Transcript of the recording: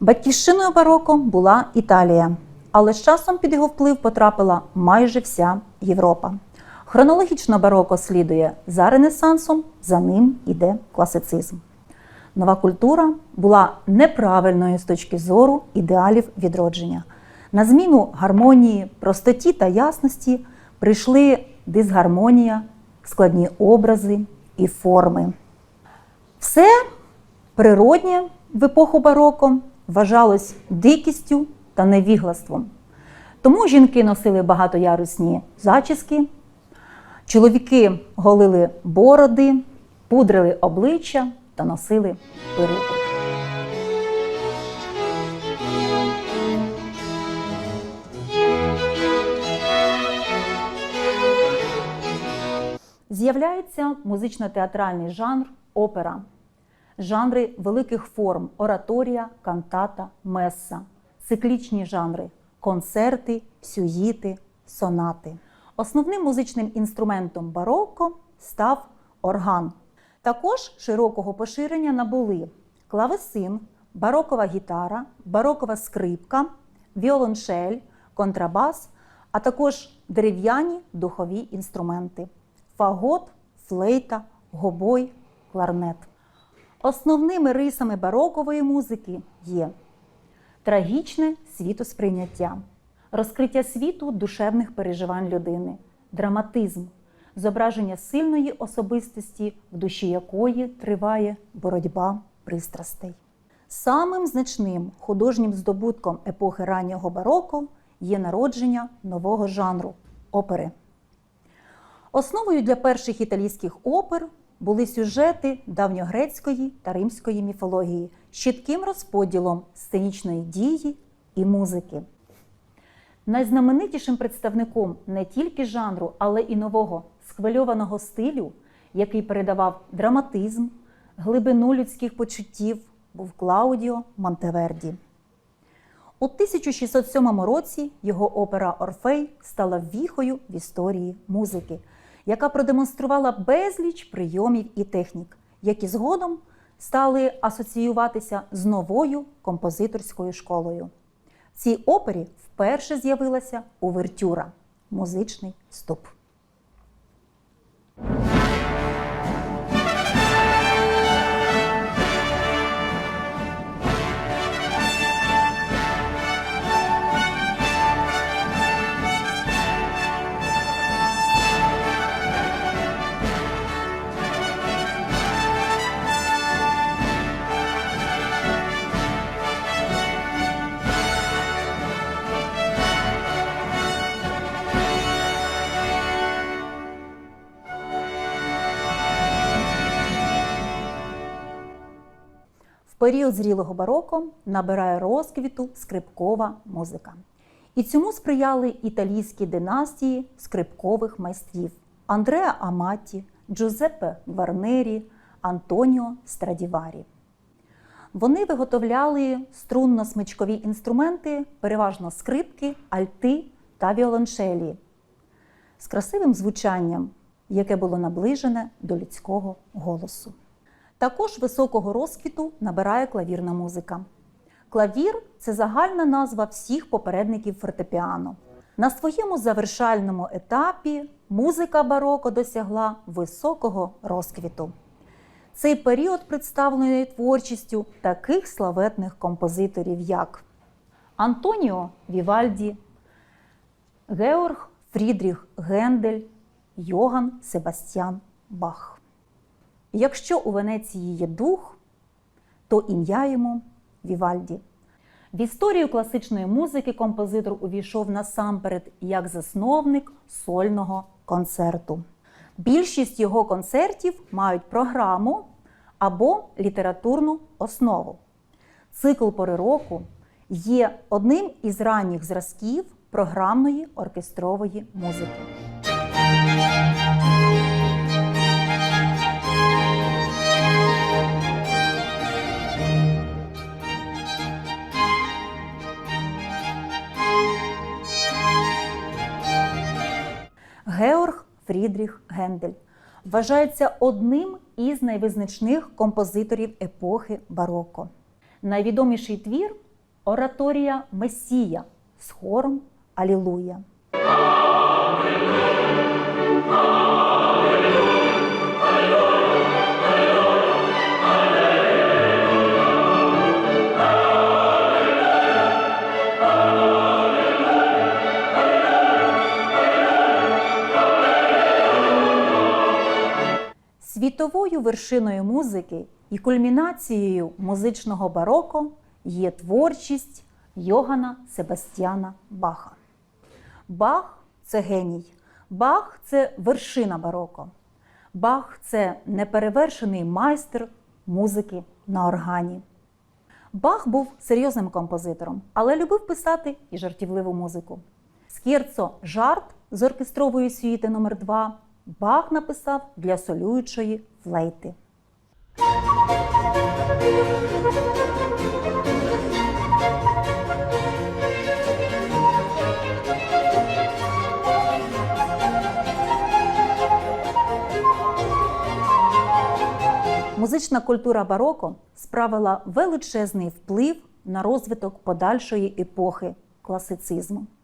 Батьківщиною бароко була Італія, але з часом під його вплив потрапила майже вся Європа. Хронологічно бароко слідує за Ренесансом, за ним іде класицизм. Нова культура була неправильною з точки зору ідеалів відродження. На зміну гармонії, простоті та ясності прийшли дисгармонія, складні образи і форми. Все природнє в епоху бароко вважалось дикістю та невіглаством. Тому жінки носили багатоярусні зачіски, чоловіки голили бороди, пудрили обличчя та носили перуку. З'являється музично-театральний жанр опера, жанри великих форм ораторія, кантата, меса, циклічні жанри концерти, сюїти, сонати. Основним музичним інструментом бароко став орган. Також широкого поширення набули клавесин, барокова гітара, барокова скрипка, віолончель, контрабас, а також дерев'яні духові інструменти фагот, флейта, гобой, кларнет. Основними рисами барокової музики є трагічне світосприйняття, розкриття світу душевних переживань людини, драматизм, зображення сильної особистості, в душі якої триває боротьба пристрастей. Самим значним художнім здобутком епохи раннього бароко є народження нового жанру опери. Основою для перших італійських опер були сюжети давньогрецької та римської міфології з чітким розподілом сценічної дії і музики. Найзнаменитішим представником не тільки жанру, але і нового схвильованого стилю, який передавав драматизм, глибину людських почуттів, був Клаудіо Монтеверді. У 1607 році його опера Орфей стала віхою в історії музики, яка продемонструвала безліч прийомів і технік, які згодом стали асоціюватися з новою композиторською школою. В цій опері вперше з'явилася увертюра музичний вступ. Період зрілого бароко набирає розквіту скрипкова музика. І цьому сприяли італійські династії скрипкових майстрів Андреа Аматі, Джузеппе Гварнері, Антоніо Страдіварі. Вони виготовляли струнно-смичкові інструменти, переважно скрипки, альти та віолончелі з красивим звучанням, яке було наближене до людського голосу. Також високого розквіту набирає клавірна музика. Клавір це загальна назва всіх попередників фортепіано. На своєму завершальному етапі музика бароко досягла високого розквіту. Цей період представлений творчістю таких славетних композиторів, як Антоніо Вівальді, Георг Фрідріх Гендель, Йоган Себастьян Бах. Якщо у Венеції є дух, то ім'я йому Вівальді. В історію класичної музики композитор увійшов насамперед як засновник сольного концерту. Більшість його концертів мають програму або літературну основу. Цикл пори року є одним із ранніх зразків програмної оркестрової музики. Фрідріх Гендель вважається одним із найвизначних композиторів епохи бароко. Найвідоміший твір ораторія Месія з хором Алілуя. Світовою вершиною музики і кульмінацією музичного бароко є творчість Йогана Себастьяна Баха. Бах це геній, Бах це вершина бароко. Бах це неперевершений майстер музики на органі. Бах був серйозним композитором, але любив писати і жартівливу музику. Скірцо жарт з оркестрової сюїти номер 2 Бах написав для солюючої флейти. Музична культура бароко справила величезний вплив на розвиток подальшої епохи класицизму.